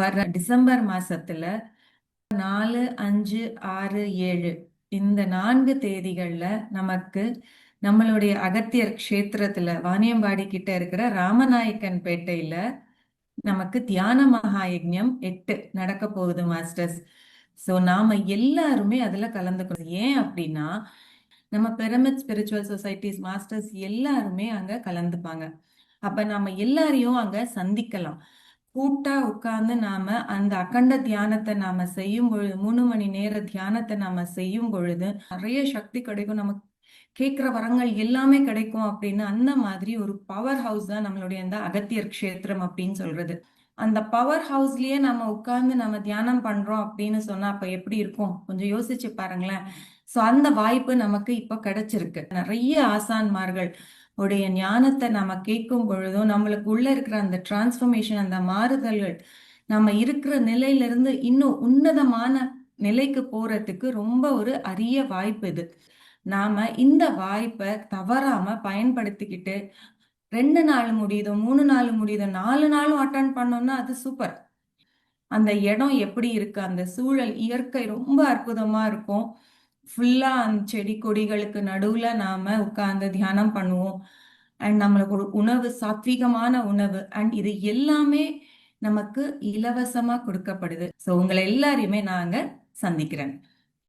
வர டிசம்பர் மாசத்துல நாலு அஞ்சு ஆறு ஏழு இந்த நான்கு தேதிகள்ல நமக்கு நம்மளுடைய அகத்தியர் க்ஷேத்திரத்துல வாணியம்பாடி கிட்ட இருக்கிற ராமநாயக்கன் பேட்டையில நமக்கு தியான மகாயஜ்ஞம் எட்டு நடக்க போகுது மாஸ்டர்ஸ். ஸோ நாம எல்லாருமே அதுல கலந்துக்கணும். ஏன் அப்படின்னா நம்ம பிரமிட் ஸ்பிரிச்சுவல் சொசைட்டிஸ் மாஸ்டர்ஸ் எல்லாருமே அங்க கலந்துப்பாங்க. அப்ப நாம எல்லாரையும் அங்க சந்திக்கலாம். கூட்டா உட்கார்ந்து நாம அந்த அகண்ட தியானத்தை நாம செய்யும் பொழுது மூணு மணி நேர தியானத்தை நாம செய்யும் பொழுது நிறைய சக்தி கிடைக்கும். நமக்கு கேட்கிற வரங்கள் எல்லாமே கிடைக்கும் அப்படின்னு அந்த மாதிரி ஒரு பவர் ஹவுஸ் தான் நம்மளுடைய அந்த அகத்தியர் க்ஷேத்திரம் அப்படின்னு சொல்றது. அந்த பவர் ஹவுஸ்லயே நம்ம உட்கார்ந்து நம்ம தியானம் பண்றோம் அப்படின்னு சொன்னா அப்ப எப்படி இருக்கும்? கொஞ்சம் யோசிச்சு பாருங்களேன். சோ அந்த வாய்ப்பு நமக்கு இப்ப கிடைச்சிருக்கு. நிறைய ஆசான்மார்கள் உடைய ஞானத்தை நம்ம கேட்கும் பொழுதும் நம்மளுக்கு உள்ள இருக்கிற அந்த டிரான்ஸ்ஃபர்மேஷன் அந்த மாறுதல்கள் நம்ம இருக்கிற நிலையிலிருந்து இன்னும் உன்னதமான நிலைக்கு போறதுக்கு ரொம்ப ஒரு அரிய வாய்ப்பு இது. நாம இந்த வாய்ப்பை தவறாம பயன்படுத்திக்கிட்டு ரெண்டு நாள் முடியுதோ மூணு நாள் முடியுதோ நாலு நாளும் அட்டன் பண்ணோம்னா அது சூப்பர் அந்த இடம் எப்படி இருக்கு? அந்த சூழல் இயற்கை ரொம்ப அற்புதமா இருக்கும். ஃபுல்லா அந்த செடி கொடிகளுக்கு நடுவுல நாம உட்கார்ந்து தியானம் பண்ணுவோம். அண்ட் நம்மளுக்கு ஒரு உணவு சாத்விகமான உணவு. அண்ட் இது எல்லாமே நமக்கு இலவசமா கொடுக்கப்படுது. ஸோ உங்களை எல்லாரையுமே நாங்க சந்திக்கிறேன்.